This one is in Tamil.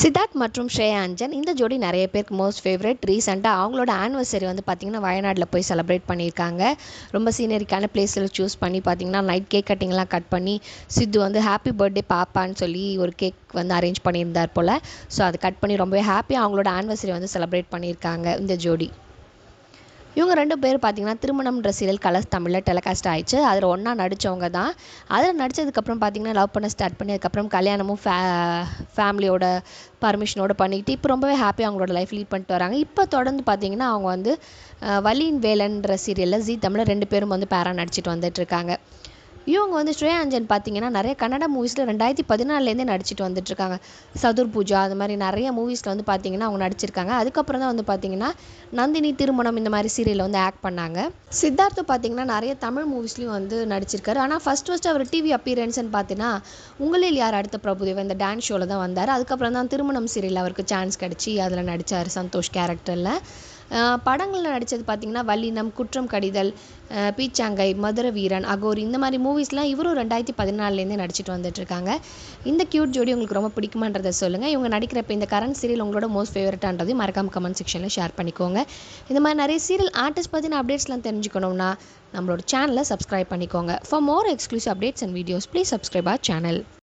சித்தார்த் மற்றும் ஸ்ரேயா அஞ்சன் இந்த ஜோடி நிறைய பேருக்கு மோஸ்ட் ஃபேவரட் ரீசெண்டாக அவங்களோட ஆனிவர்சரி வந்து பார்த்திங்கன்னா வயநாட்டில் போய் செலிப்ரேட் பண்ணியிருக்காங்க. ரொம்ப சீனரிக்கான பிளேஸில் சூஸ் பண்ணி பார்த்திங்கன்னா நைட் கேக் கட்டிங்லாம் கட் பண்ணி சித்து வந்து ஹாப்பி பர்த்டே பாப்பான்னு சொல்லி ஒரு கேக் வந்து அரேஞ்ச் பண்ணியிருந்தார் போல். ஸோ அதை கட் பண்ணி ரொம்பவே ஹாப்பியாக அவங்களோட ஆனிவர்சரி வந்து செலிப்ரேட் பண்ணியிருக்காங்க இந்த ஜோடி. இவங்க ரெண்டு பேர் பார்த்தீங்கன்னா திருமணம்ன்ற சீரியல் கலர்ஸ் தமிழில் டெலிகாஸ்ட் ஆயிடுச்சு. அதில் ஒன்றா நடித்தவங்க தான். அதில் நடித்ததுக்கப்புறம் பார்த்தீங்கன்னா லவ் பண்ண ஸ்டார்ட் பண்ணி அதுக்கப்புறம் கல்யாணமும் ஃபே ஃபேமிலியோட பர்மிஷனோட பண்ணிக்கிட்டு இப்போ ரொம்பவே ஹாப்பியாக அவங்களோட லைஃப் லீட் பண்ணிட்டு வராங்க. இப்போ தொடர்ந்து பார்த்தீங்கன்னா அவங்க வந்து வலியின் வேலன்ற சீரியலில் ஜீ தமிழில் ரெண்டு பேரும் வந்து பேரா நடிச்சிட்டு வந்துட்டுருக்காங்க இவங்க வந்து ஸ்ரேயா அஞ்சன் பார்த்தீங்கன்னா நிறைய கன்னட மூவிஸில் ரெண்டாயிரத்தி பதினாலேருந்தே நடிச்சிட்டு வந்துட்டுருக்காங்க. சதுர் பூஜா அது மாதிரி நிறைய மூவிஸில் வந்து பார்த்தீங்கன்னா அவங்க நடிச்சிருக்காங்க. அதுக்கப்புறம் தான் வந்து பார்த்தீங்கன்னா நந்தினி திருமணம் இந்த மாதிரி சீரியலில் வந்து ஆக்ட் பண்ணாங்க. சித்தார்த்து பார்த்தீங்கன்னா நிறைய தமிழ் மூவிஸ்லையும் வந்து நடிச்சிருக்காரு. ஆனால் ஃபஸ்ட் ஃபஸ்ட் அவர் டிவி அப்பியரன்ஸ்னு பார்த்தீங்கன்னா உங்களில் யார் அடுத்த பிரபுதேவா இந்த டான்ஸ் ஷோவில் தான் வந்தார். அதுக்கப்புறம் தான் திருமணம் சீரியல் அவருக்கு சான்ஸ் கிடச்சி அதில் நடித்தார் சந்தோஷ் கேரக்டரில் படங்களில் நடித்தது பார்த்தீங்கன்னா வல்லினம் குற்றம் கடிதல் பீச்சாங்கை மதுர வீரன் அகோரி இந்த மாதிரி மூவிஸ்லாம் இவரும் ரெண்டாயிரத்தி பதினாலேருந்தே நடிச்சிட்டு வந்துட்டுருக்காங்க இந்த க்யூட் ஜோடி உங்களுக்கு ரொம்ப பிடிக்குமான்றதை சொல்லுங்கள் இவங்க நடிக்கிற இப்போ இந்த கரண்ட் சீரியல் உங்களோட மோஸ்ட் ஃபேவரட்டான்றதையும் மறக்காமல் கமெண்ட் செக்ஷனில் ஷேர் பண்ணிக்கோங்க. இந்த மாதிரி நிறைய சீரியல் ஆர்டிஸ்ட் பற்றின அப்டேட்ஸ்லாம் தெரிஞ்சுக்கணும்னா நம்மளோட சேனலை சப்ஸ்கிரைப் பண்ணிக்கோங்க. For more exclusive updates and videos please subscribe our channel